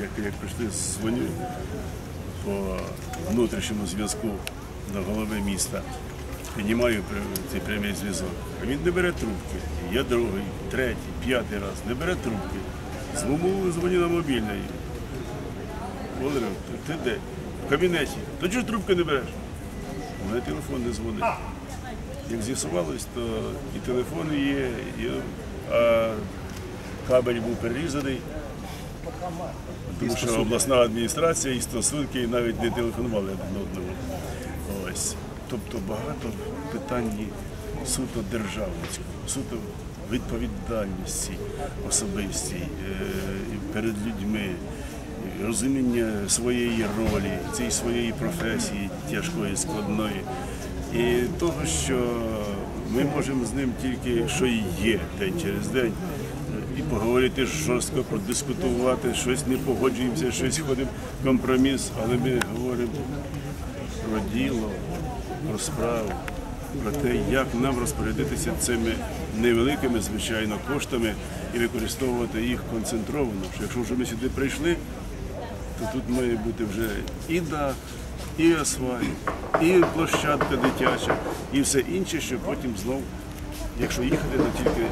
Як, як прийшли дзвоню по внутрішньому зв'язку до голови міста. Піднімаю цей прямий зв'язок. А він не бере трубки. Я другий, третій, п'ятий раз не бере трубки. Знову дзвоню на мобільний. Володимир, ти де? В кабінеті. То чого ж трубки не береш? У мене телефон не дзвонить. Як з'ясувалось, то і телефони є, і, а кабель був перерізаний. Тому що обласна адміністрація і стосунки навіть не телефонували один одному. Ось. Тобто багато питань суто державницького, суто відповідальності особистій е, перед людьми, розуміння своєї ролі, цієї своєї професії тяжкої, складної. І того, що ми можемо з ним тільки, що і є день через день, і поговорити жорстко, продискутувати, щось не погоджуємося, щось ходимо компроміс, але ми говоримо про діло, про справу, про те, як нам розпорядитися цими невеликими, звичайно, коштами і використовувати їх концентровано. Якщо вже ми сюди прийшли, то тут має бути вже і дах, і асфальт, і площадка дитяча, і все інше, що потім знов, якщо їхати, то тільки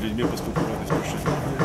з людьми поспілкуватися про щось.